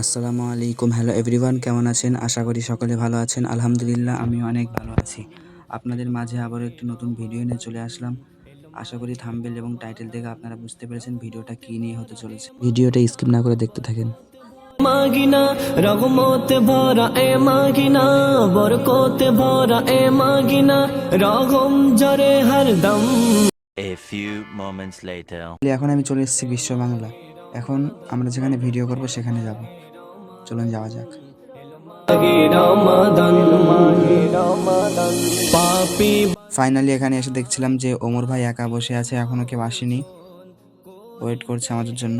আসসালামু আলাইকুম। Hello everyone কেমন আছেন? আশা করি সকলে ভালো আছেন। আলহামদুলিল্লাহ আমি অনেক ভালো আছি। আপনাদের মাঝে আবারও একটি নতুন ভিডিও নিয়ে চলে আসলাম। আশা করি থাম্বেল এবং টাইটেল থেকে আপনারা বুঝতে পেরেছেন ভিডিওটা কী নিয়ে হতে চলেছে। ভিডিওটা স্কিপ না করে দেখতে থাকেন। মাগিনা রগমতে ভরা এ মাগিনা বরকতে ভরা এ মাগিনা রগম জরে হরদম A few moments later. এখন আমি চলে এসেছি বিশ্ব বাংলা। এখন আমরা যেখানে ভিডিও করব সেখানে যাব। চলুন যাওয়া যাক। ফাইনালি এখানে এসে দেখছিলাম যে ওমর ভাই একা বসে আছে এখনও কেউ আসেনি। ওয়েট করছে আমাদের জন্য।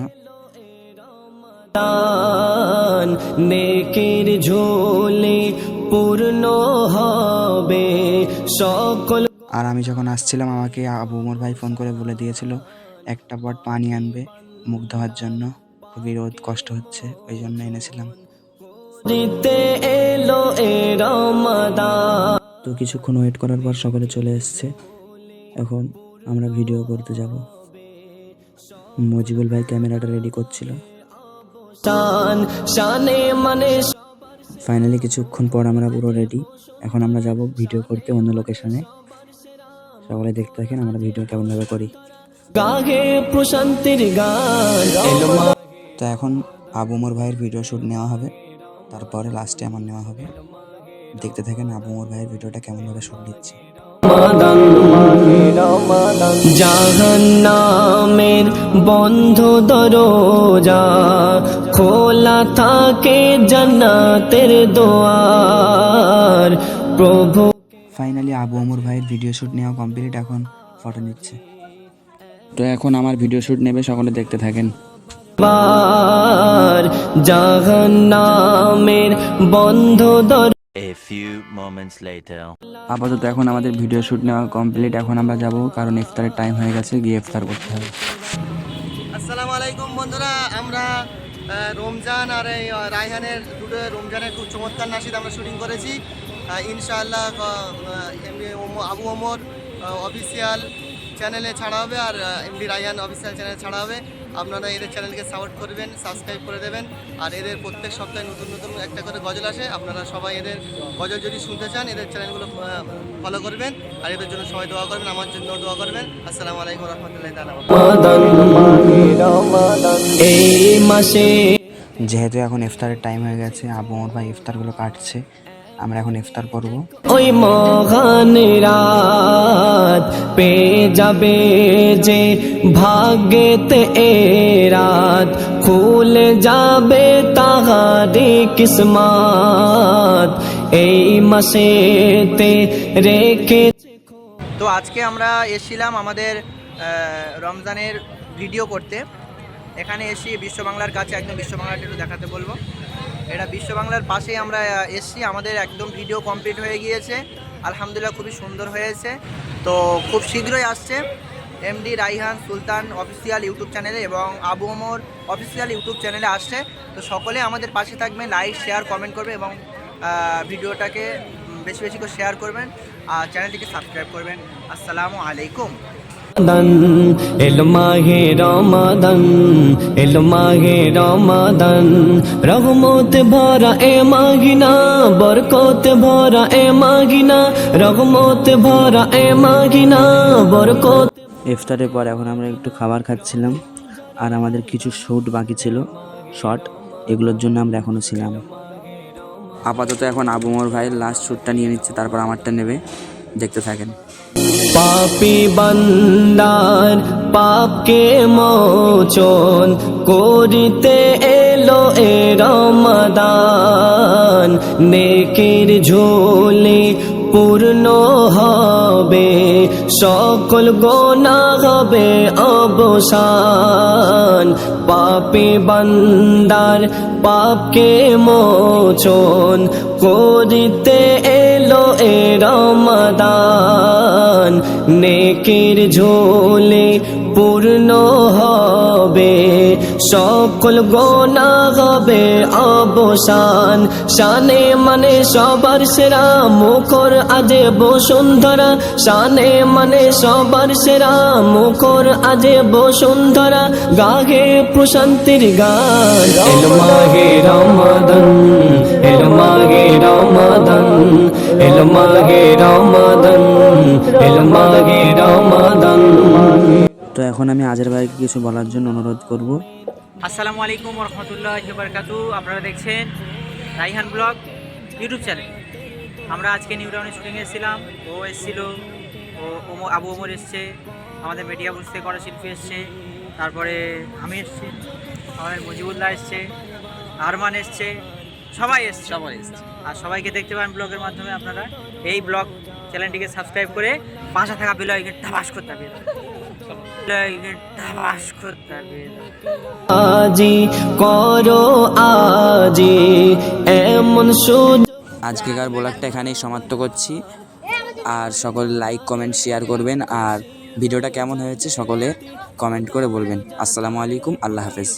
নেকের ঝোলে পূর্ণ হবে সকল আর আমি যখন আসছিলাম আমাকে আবু ওমর ভাই ফোন করে বলে দিয়েছিল একটা পট পানি আনবে মুখ ধোয়ার জন্য। খুবই রোদ কষ্ট হচ্ছে ওই জন্য এনেছিলাম। দিতে এলো এ রমাদান। তো কিছুক্ষণ ওয়েট করার পর সকলে চলে এসছে। এখন আমরা ভিডিও করতে যাব। মজিবুল ভাই ক্যামেরাটা রেডি করছিল। শানে মানে ফাইনালি কিছুক্ষণ পর আমরা পুরো রেডি এখন আমরা যাব ভিডিও করতে অন্য লোকেশনে সকলে দেখতে থাকেন আমরা ভিডিও কেমনভাবে করি। গাহে প্রশান্তির গান। তো এখন আবু ওমর ভাইয়ের ভিডিও শ্যুট নেওয়া হবে। তারপরে লাস্টে আমার নেওয়া হবে। দেখতে থাকেন আবু ওমর ভাইয়ের ভিডিওটা কেমনভাবে শ্যুট দিচ্ছে। জাহান্নামের বন্ধ দরজা খোলা থাকে জান্নাতের দোয়ার। প্রভু ফাইনালি আবু ওমর ভাইয়ের ভিডিও শ্যুট নেওয়া কমপ্লিট এখন ফটো নিচ্ছে। তো এখন আমার ভিডিও শ্যুট নেবে সকলে দেখতে থাকেন। বার জাহান্নামের বন্ধ দর A few moments later. আপাতত এখন আমাদের ভিডিও শ্যুট নেওয়া কমপ্লিট এখন আমরা যাব কারণ ইফতারের টাইম হয়ে গেছে গিয়ে ইফতার করতে হবে আসসালামু আলাইকুম বন্ধুরা আমরা রমজান আর এই রায়হানের দুটো রমজানের খুব চমৎকার নাসিদ আমরা শুটিং করেছি ইনশাআল্লাহ আবু ওমর অফিসিয়াল চ্যানেলে ছাড়া হবে আর এমডি রায়হান অফিসিয়াল চ্যানেলে ছাড়া হবে। আপনারা এদের চ্যানেলকে সাপোর্ট করবেন সাবস্ক্রাইব করে দেবেন। আর এদের প্রত্যেক সপ্তাহে নতুন নতুন একটা করে গজল আসে আপনারা সবাই এদের গজল যদি শুনতে চান এদের চ্যানেলগুলো ফলো করবেন। আর এদের জন্য সবাই দোয়া করবেন আমার জন্য দোয়া করবেন। আসসালামু আলাইকুম রহমতুল্লাহ তালা এই মাসে যেহেতু এখন ইফতারের টাইম হয়ে গেছে আবু ওমর ভাই ইফতারগুলো কাটছে। আমরা এখন ইফতার করব। ওই মহান রাত পেয়ে যাবে যে ভাগ্যেতে এ রাত। খুলে যাবে তাহারি কিসমাত। এই মাসেতে রেখে তো আজকে আমরা এসেছিলাম আমাদের রমজানের ভিডিও করতে। এখানে এসে বিশ্ব বাংলার কাছে একদম বিশ্ব বাংলাটা একটু দেখাতে বলব। এটা বিশ্ব বাংলার পাশেই আমরা এসেছি। আমাদের একদম ভিডিও কমপ্লিট হয়ে গিয়েছে। আলহামদুলিল্লাহ খুবই সুন্দর হয়েছে। তো খুব শীঘ্রই আসছে MD Raihan Sultan official YouTube চ্যানেলে এবং আবু ওমর অফিসিয়াল ইউটিউব চ্যানেলে আসছে। তো সকলে আমাদের পাশে থাকবেন লাইক শেয়ার কমেন্ট করবে এবং ভিডিওটাকে বেশি বেশি করে শেয়ার করবেন। আর চ্যানেলটিকে সাবস্ক্রাইব করবেন। আসসালামু আলাইকুম। রমাদান, এলো মাহে রমাদান, এলো মাহে রমাদান। রহমত ভরা এ মাগিনা, বরকত ভরা এ মাগিনা রহমত ভরা এ মাগিনা, বরকত। ইফতারের পর এখন আমরা একটু খাবার খাচ্ছিলাম, আর আমাদের কিছু শ্যুট বাকি ছিল শর্ট এগুলোর জন্য আমরা এখনও ছিলাম। আপাতত এখন আবু ওমর ভাইয়ের লাস্ট শ্যুটটা নিয়ে নিচ্ছে, তারপর আমারটা নেবে, দেখতে থাকেন। পাপি বান্দার পাপকে মোচন করিতে এলো এ রমাদান। নেকির ঝোলে পূর্ণ হবে, সকল গোনা হবে অবসান। পাপি বান্দার পাপকে মোচন করিতে এলো এ রমাদান। নেকির ঝোলে পূর্ণ হবে। সকল গোনা হবে অবসান। শানে মানে সবার সেরা মুখর আজে বসুন্ধরা। শানে মানে সবার সেরা মুখর আজে বসুন্ধরা। গাহে প্রশান্তির গান। এলো মাহে রমাদান এলো রমাদান। তো এখন আমি আজের ভাইকে কিছু বলার জন্য অনুরোধ করব। আসসালামু আলাইকুম রহমতুল্লাহ বারকাতু আপনারা দেখছেন রাইহান ব্লগ ইউটিউব চ্যানেল। আমরা আজকে নিউ টাউনে শুটিং এসেছিলাম। ও এসেছিল ও আবু ওমর এসছে আমাদের মিডিয়া বুঝতে করা শিল্পী এসছে তারপরে আমি এসছি আমাদের মুজিবুল্লাহ এসছে আরমান এসছে সবাই এসছে। সবাই এসছে। আর সবাইকে দেখতে পারেন ব্লগের মাধ্যমে আপনারা। এই ব্লগ চ্যানেলটিকে সাবস্ক্রাইব করে পাশে থাকা বেল আইকন টাবাস করতে হবে। বেল আইকন টাবাস করতে হবে। আজি করো আজি এমন আজকেকার ব্লগটা এখানেই সমাপ্ত করছি। আর সকলে লাইক কমেন্ট শেয়ার করবেন। আর ভিডিওটা কেমন হয়েছে সকলে কমেন্ট করে বলবেন। আসসালামু আলাইকুম আল্লাহ হাফেজ।